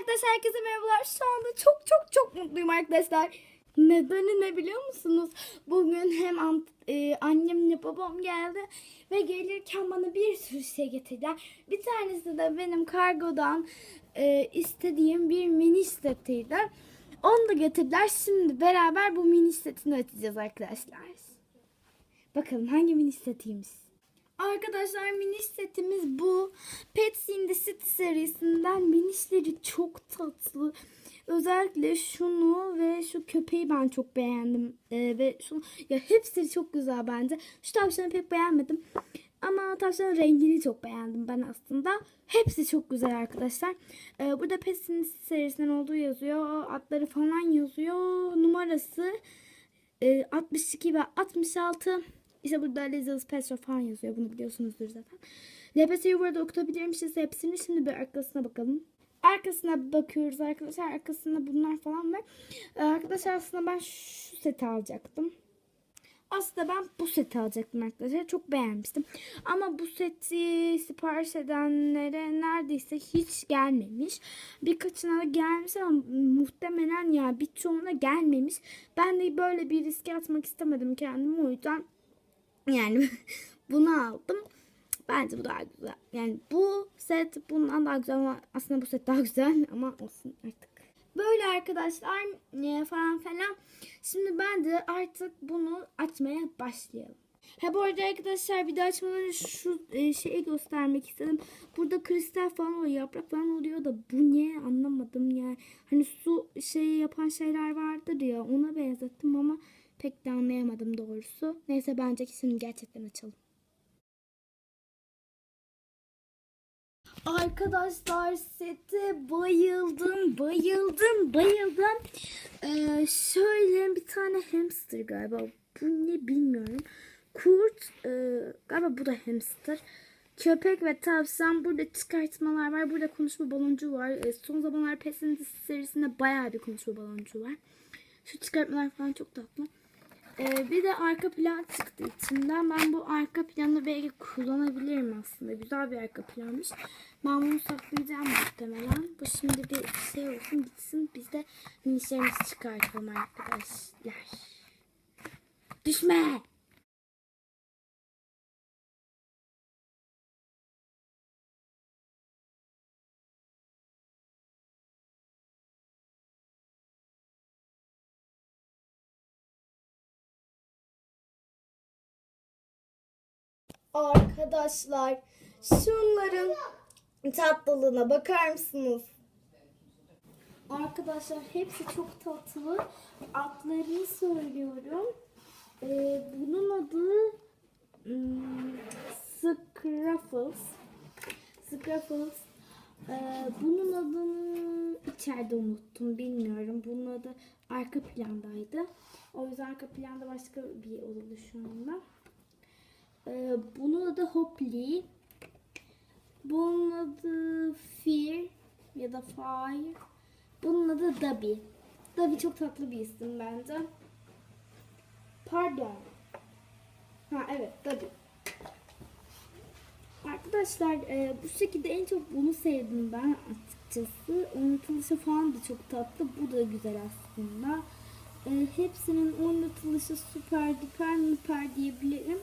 arkadaşlar herkese merhabalar. Şu anda çok çok çok mutluyum arkadaşlar. Nedeni ne biliyor musunuz? Bugün hem an- e, annemle babam geldi ve gelirken bana bir sürü şey getirdiler. Bir tanesi de benim kargodan e, istediğim bir mini setiydi. Onu da getirdiler. Şimdi beraber bu mini setini açacağız arkadaşlar. Bakalım hangi mini setiymiş. Arkadaşlar miniş setimiz bu. Pets in the City serisinden minişleri çok tatlı. Özellikle şunu ve şu köpeği ben çok beğendim. Ee, ve şunu ya hepsi çok güzel bence. Şu tavşanı pek beğenmedim. Ama tavşanın rengini çok beğendim ben aslında. Hepsi çok güzel arkadaşlar. Ee, burada Pets in the City serisinden olduğu yazıyor. Adları falan yazıyor. Numarası e, 62 ve 66. İşte burada Lizzie's Pet falan yazıyor. Bunu biliyorsunuzdur zaten. LPS'yi burada okutabilirmişiz hepsini. Şimdi bir arkasına bakalım. Arkasına bakıyoruz arkadaşlar. Arkasında bunlar falan var. Ee, arkadaşlar aslında ben şu seti alacaktım. Aslında ben bu seti alacaktım arkadaşlar. Çok beğenmiştim. Ama bu seti sipariş edenlere neredeyse hiç gelmemiş. Birkaçına da gelmiş ama muhtemelen ya birçoğuna gelmemiş. Ben de böyle bir riske atmak istemedim kendimi. O yüzden yani bunu aldım. Bence bu daha güzel. Yani bu set bundan daha güzel ama aslında bu set daha güzel ama olsun artık. Böyle arkadaşlar falan falan. Şimdi ben de artık bunu açmaya başlayalım. Ha bu arada arkadaşlar de açmadan önce şu e, şeyi göstermek istedim. Burada kristal falan oluyor, yaprak falan oluyor da bu ne anlamadım yani. Hani su şeyi yapan şeyler vardır ya ona benzettim ama pek de anlayamadım doğrusu. Neyse bence şimdi gerçekten açalım. Arkadaşlar sete bayıldım, bayıldım, bayıldım. Ee, şöyle bir tane hamster galiba. Bu ne bilmiyorum. Kurt, e, galiba bu da hamster. Köpek ve tavşan. Burada çıkartmalar var. Burada konuşma baloncu var. E, son zamanlar Pesin serisinde bayağı bir konuşma baloncu var. Şu çıkartmalar falan çok tatlı. Ee, bir de arka plan çıktı içinden. Ben bu arka planı belki kullanabilirim aslında. Güzel bir arka planmış. Ben bunu saklayacağım muhtemelen. Bu şimdi bir şey olsun gitsin. Biz de minişlerimizi çıkartalım arkadaşlar. Düşme! Arkadaşlar şunların tatlılığına bakar mısınız? Arkadaşlar hepsi çok tatlı. Adlarını söylüyorum. Ee, bunun adı hmm, Scruffles. Scruffles. Ee, bunun adını içeride unuttum bilmiyorum. Bunun adı arka plandaydı. O yüzden arka planda başka bir oldu şu anda. Ee, bunun adı Hopley. Bunun adı Fear ya da Fire. Bunun adı Dobby. Dobby çok tatlı bir isim bence. Pardon. Ha evet Dobby. Arkadaşlar e, bu şekilde en çok bunu sevdim ben açıkçası. Oynatılışı falan da çok tatlı. Bu da güzel aslında. E, hepsinin oynatılışı süper duper müper diyebilirim.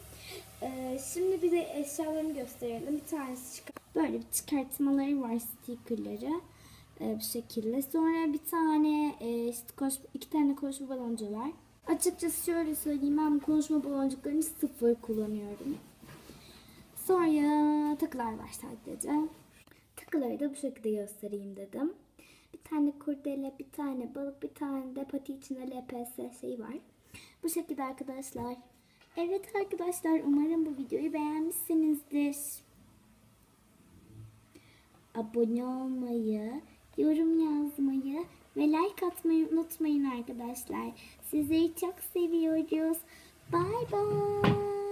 E, şimdi bir de eşyalarını gösterelim. Bir tanesi çıkar. Böyle bir çıkartmaları var stickerları. E, bu şekilde. Sonra bir tane e, işte koş, iki tane konuşma baloncu var. Açıkçası şöyle söyleyeyim ben konuşma baloncuklarını sıfır kullanıyorum. Sonra takılar var sadece. Takıları da bu şekilde göstereyim dedim. Bir tane kurdele, bir tane balık, bir tane de pati içinde LPS şeyi var. Bu şekilde arkadaşlar. Evet arkadaşlar umarım bu videoyu beğenmişsinizdir. Abone olmayı, yorum yazmayı ve like atmayı unutmayın arkadaşlar. Sizleri çok seviyoruz. Bye bye.